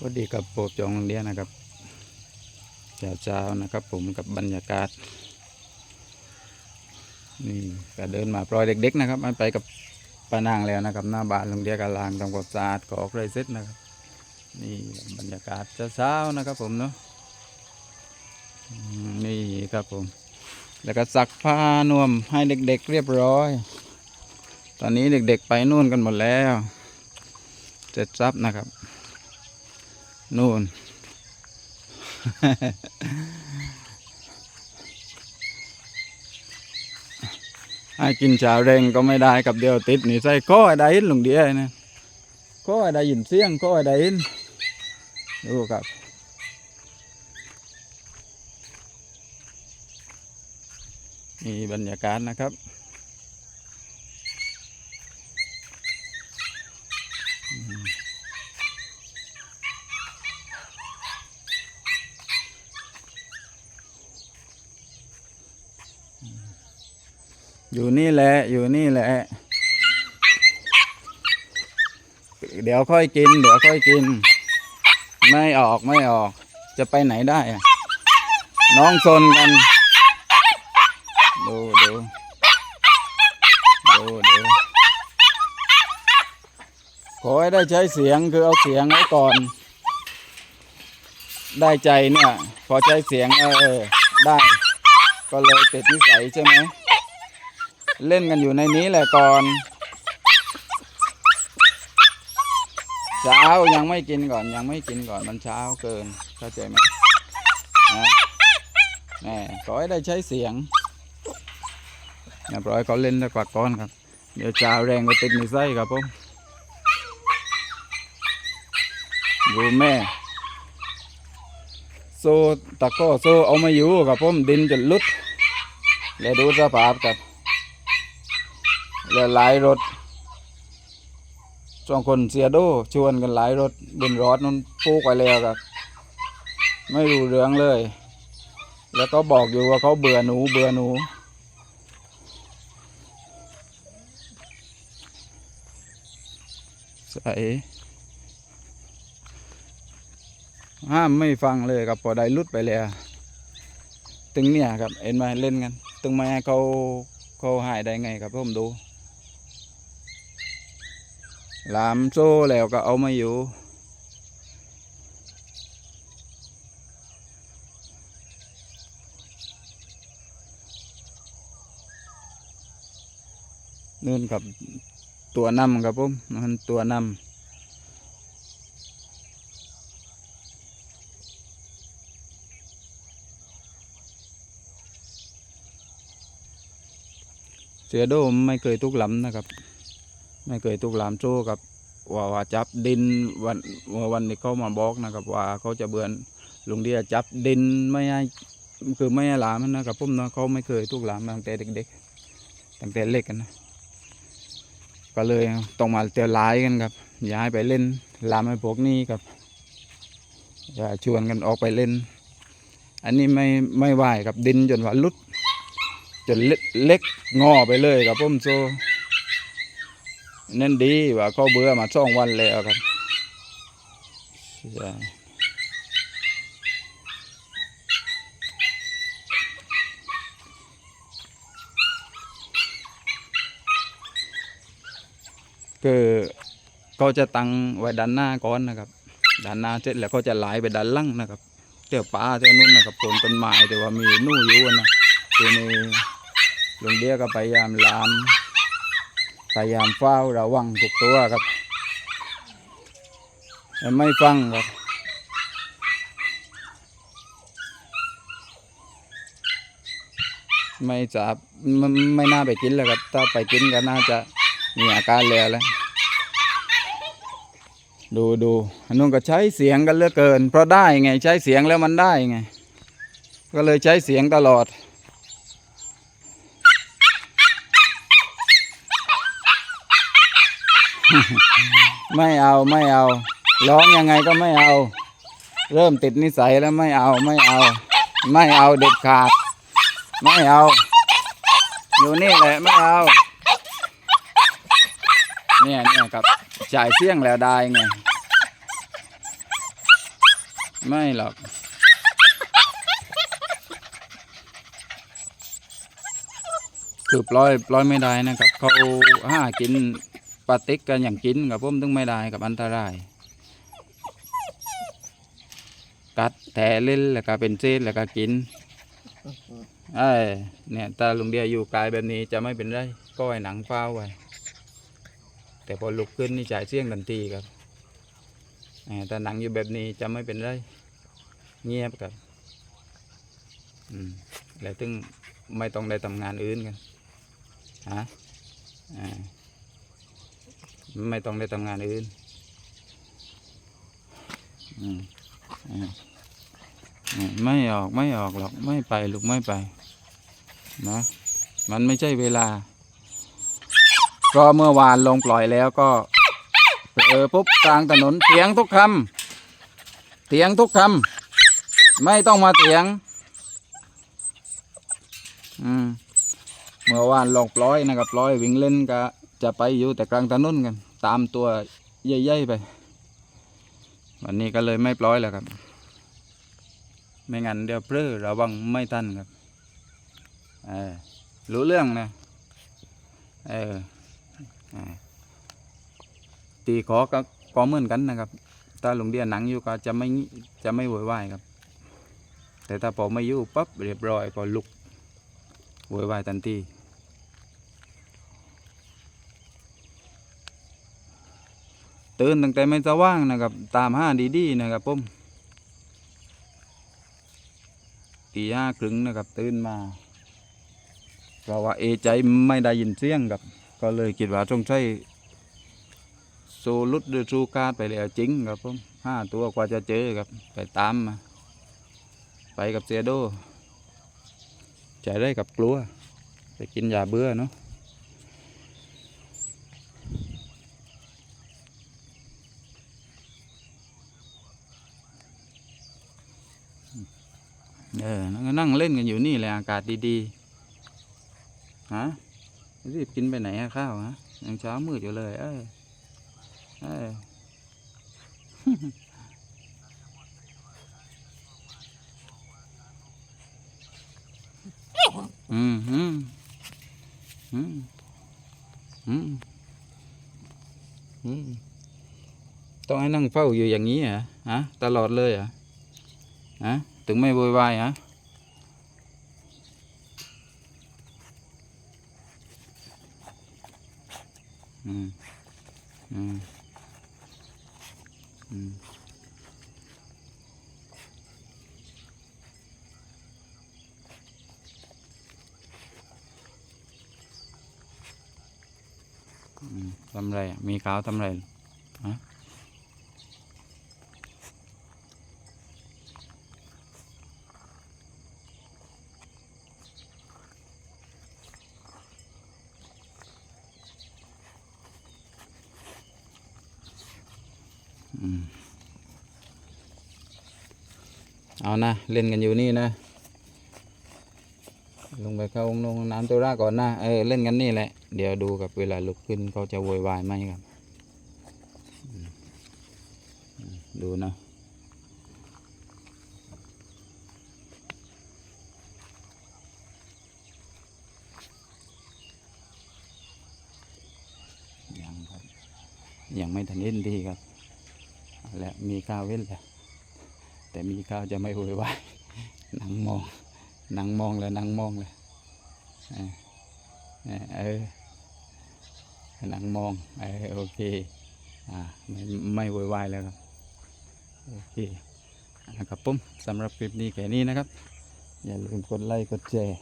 สวัสดีกับโปบจองโรงเรียนะครับเช้าๆนะครับ ผมกับบรรยากาศ นี่ก็เดินมาปล่อยเด็ก ๆ นะครับ มันไปกับปานางแล้วนะครับ หน้าบ้านโรงเรียนกาลางทำความสะอาดกออกไรเซ็ตนะครับ นี่บรรยากาศเช้าๆนะครับ ผมเนาะนี่ครับผม แล้วก็ซักผ้านวมให้เด็ก ๆ เรียบร้อย ตอนนี้เด็ก ๆ ไปนู่นกันหมดแล้วเสร็จซับนะครับ นู่น ให้กินชาเร่งก็ไม่ได้กับเดียวติดนี่ใส่ข้อไอ้ใดหินลงเดียนะข้อไอ้ใดยินเสียงข้อไอ้ใดหินดูครับมีบรรยากาศนะครับ อยู่นี่แหละ อยู่นี่แหละ เดี๋ยวค่อยกิน เดี๋ยวค่อยกิน ไม่ออกไม่ออก จะไปไหนได้อะน้องซนกัน ดูดูดูดูขอให้ได้ใช้เสียงคือเอาเสียงไว้ก่อน ได้ใจเนี่ย พอใช้เสียงเออเออได้ ก็เลยติดนิสัยใช่ไหม เล่นกันอยู่ในนี้แหละก่อนเช้ายังไม่กินก่อนยังไม่กินก่อนมันเช้าเกินเข้าใจไหมนะแหมขอให้ได้ใช้เสียงเรียบร้อยเขาเล่นแล้วกวักก้อนครับ เดี๋ยวเช้าแรงไปติดในไส้ครับผมดูแม่โซตะก้อโซเอามาอยู่ครับผมดินจนลุดแล้วดูสภาพครับ แล้วหลายรถสองคนเสียโดชวนกันหลายรถบนรถนั้นปูกไปแล้วครับไม่รู้เรื่องเลย แล้วก็บอกอยู่ว่าเขาเบื่อหนูเบื่อหนู ใส่ห้ามไม่ฟังเลยครับพอได้ลุดไปแล้ว ตึงเนี่ยครับเห็นไหมเล่นกัน ตึงไม่ให้เขาเขาหายได้ไงครับผมดู หลามโซ่แล้วก็เอามาอยู่ นู่นกับตัวนำครับผมมันตัวนำเสือโดมไม่เคยทุกหลำนะครับ ไม่เคยทุกหลามโซ่กับว่าว่าจับดินวันวันนี้เขามาบอกนะครับว่าเขาจะเบือนลุงเดียจับดินไม่ให้คือไม่ให้หลามนะครับผมเนาะเขาไม่เคยทุกหลามตั้งแต่เด็กๆตั้งแต่เล็กกันนะก็เลยต้องมาเตียวไลายกันครับย้ายไปเล่นลามไอ้พวกนี้ครับอย่าชวนกันออกไปเล่น อันนี้ไม่ไม่ไหวกับดินจนว่าลุดจนเล็กเล็กงอไปเลยครับผมโซ นั่นดีว่าเขาเบื่อมาสองวันแล้วครับคือเขาจะตั้งไว้ด้านหน้าก่อนนะครับด้านหน้าเสร็จแล้วเขาจะไหลไปด้านล่างนะครับเจ้าป่าเจ้านู้นนะครับต้นต้นไม้แต่ว่ามีนู่อยู่นะทีนี้ลงเดียก็พยายามลาม พยายามเฝ้าระวังทุกตัวครับแต่ไม่ฟังครับไม่จะไม่ไม่น่าไปกินแล้วครับ ถ้าไปกินก็น่าจะมีอาการแล้วแหล้วดูดูอันนู้นก็ใช้เสียงกันเหลือเกิน เพราะได้ไงใช้เสียงแล้วมันได้ไง ก็เลยใช้เสียงตลอด ไม่เอาไม่เอา ร้องยังไงก็ไม่เอา เริ่มติดนิสัยแล้วไม่เอาไม่เอา ไม่เอาเด็ดขาด ไม่เอา อยู่นี่แหละไม่เอา เนี่ยเนี่ยครับจ่ายเสี่ยงแล้วได้ไง ไม่หรอกคือปล่อยปล่อยไม่ได้นะครับเขาห้ากิน ปลาติกกันอย่างกินกับผมถึงไม่ได้กับอันตราย กัดแถเล่นแล้วก็เป็นเศษแล้วก็กินไอ้เนี่ยตาลุงเดียอยู่กายแบบนี้จะไม่เป็นไรก็ไอ้หนังเฝ้าไว้ แต่พอลุกขึ้นนี่จ่ายเสี่ยงทันทีครับเอ่อแต่หนังอยู่แบบนี้จะไม่เป็นไรเงียบครับอืมแล้วถึงไม่ต้องได้ทำงานอื่นกันฮะอ่า ไม่ต้องได้ทำงานอื่นไม่ออกไม่ออกหรอกไม่ไปลูกไม่ไปนะมันไม่ใช่เวลา ก็เมื่อวานลงปล่อยแล้วก็เออปุ๊บกลางถนนเถียงทุกคำเถียงทุกคำไม่ต้องมาเถียง อืมเมื่อวานลงปล่อยนะครับปล่อยวิ่งเล่นก็จะไปอยู่แต่กลางถนนกัน ตามตัวใหญ่ๆไป วันนี้ก็เลยไม่ปล่อยแล้วครับ ไม่งั้นเดี๋ยวเพลอระวังไม่ทันครับเออรู้เรื่องนะ เออตีขอก็ก็เหมือนกันนะครับถ้าหลวงเดียหนังอยู่ก็จะไม่จะไม่โวยวายครับ แต่ถ้าพอไม่อยู่ปั๊บเรียบร้อยก็ลุกโวยวายทันที ตื่นตั้งแต่ไม่สว่างนะครับ ตามห้าดีๆนะครับผมตีห้าครึ่งนะครับ ตื่นมาเพราะว่าเอใจไม่ได้ยินเสียงครับ ก็เลยคิดว่าต้องใช้โซลุดหรือซูการไปแล้วจริงครับผมห้าตัวกว่าจะเจอครับ ไปตามมา ไปกับเซโดใจได้กับกลัว ไปกินยาเบื่อเนาะ เออนั่งนั่งเล่นกันอยู่นี่แหละอากาศดีๆฮะรีบกินไปไหนข้าวฮะยังเช้ามืดอยู่เลย เอ้ยเอ้ยอืมอืมอืมอืมอืมต้องให้นั่งเฝ้าอยู่อย่างนี้เหรอฮะตลอดเลยเหรอฮะ ถึงไม่โวยวายฮะอืมอืมอืมทำไร มีขาวทำไรฮะ เอานะ เล่นกันอยู่นี่นะ ลงไปเข้าองน้ำน้ำตัวแรกก่อนนะเออเล่นกันนี่แหละ เดี๋ยวดูกับเวลาลุกขึ้นเขาจะโวยวายไหมครับ ดูนะยังครับยังไม่ทันเล่นดีครับ เอาละมีข้าวเว้นแล้วแต่มีข้าวจะไม่โวยวายนั่งมองนั่งมองแล้วนั่งมองเลยเออนั่งมองเออโอเคอ่าไม่ไม่โวยวายแล้วครับโอเคนะครับผมสำหรับคลิปนี้แค่นี้นะครับ อย่าลืมกดไลค์กดแชร์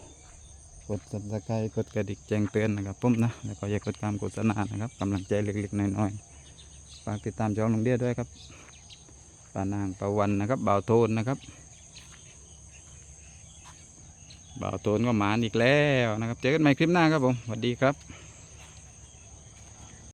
กด subscribe กดกระดิ่งแจ้งเตือนนะครับผมนะแล้วก็อย่ากดตามโฆษณานะครับกำลังใจเล็กๆน้อยๆฝากติดตามช่องลงเดียด้วยครับ ปานางประวันนะครับบ่าวโทนนะครับบ่าวโทนก็หมานอีกแล้วนะครับ เจอกันใหม่คลิปหน้าครับผมสวัสดีครับ